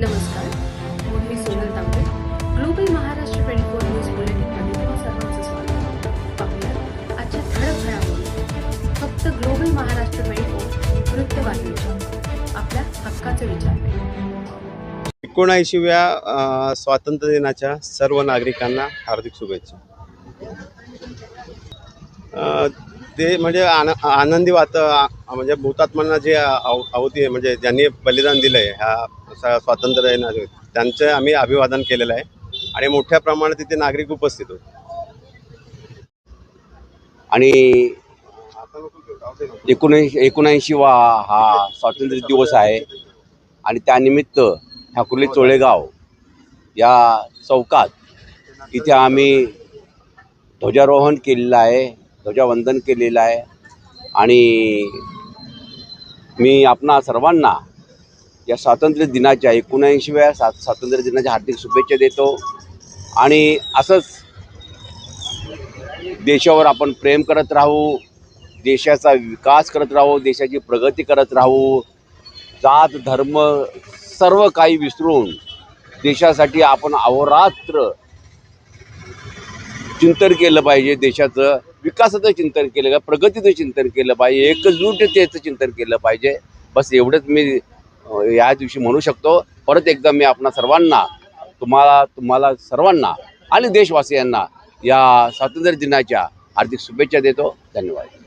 नमस्कार. मी Sonal Tambe. Global Maharashtra twenty four news बुलेटिनमध्ये तुम्हा सर्वांचं स्वागत. पाहूया आजच्या ठळक घडामोडी फक्त ग्लोबल महाराष्ट्र ट्वेंटी फोर वृत्तवाहिनीच्या आपल्या हक्काचे विचार. एकोणऐंशीव्या अ, स्वातंत्र्य दिनाच्या सर्व नागरिकांना हार्दिक शुभेच्छा. ते म्हणजे आन आनंदी वात म्हणजे भूतात्मांना जे आहुती आहे म्हणजे ज्यांनी बलिदान दिलं आहे ह्या स्वातंत्र्य त्यांचं आम्ही अभिवादन केलेलं आहे आणि मोठ्या प्रमाणात तिथे नागरिक उपस्थित होते. आणि एकोणऐंशी एकोणऐंशी वा हा स्वातंत्र्य दिवस आहे आणि त्यानिमित्त ठाकुर्ली चोळेगाव या चौकात इथे आम्ही ध्वजारोहण केलेलं आहे. ध्वजवंदन केलेलं आहे. आणि मी आपणा सर्वांना या स्वातंत्र्य दिनाच्या एकोणऐंशीव्या सा स्वातंत्र्य दिनाच्या हार्दिक शुभेच्छा देतो. आणि असंच देशावर आपण प्रेम करत राहू देशाचा विकास करत राहू देशाची प्रगती करत राहू जात धर्म सर्व काही विसरून देशासाठी आपण अहोरात्र चिंतन केलं पाहिजे देशाचं विकासाचं चिंतन केलं का प्रगतीचं चिंतन केलं पाहिजे एकजुटतेचं चिंतन केलं पाहिजे. बस एवढंच मी या दिवशी म्हणू शकतो. परत एकदा मी आपणा सर्वांना तुम्हाला तुम्हाला सर्वांना आणि देशवासियांना या स्वातंत्र्य दिनाच्या हार्दिक शुभेच्छा देतो. धन्यवाद.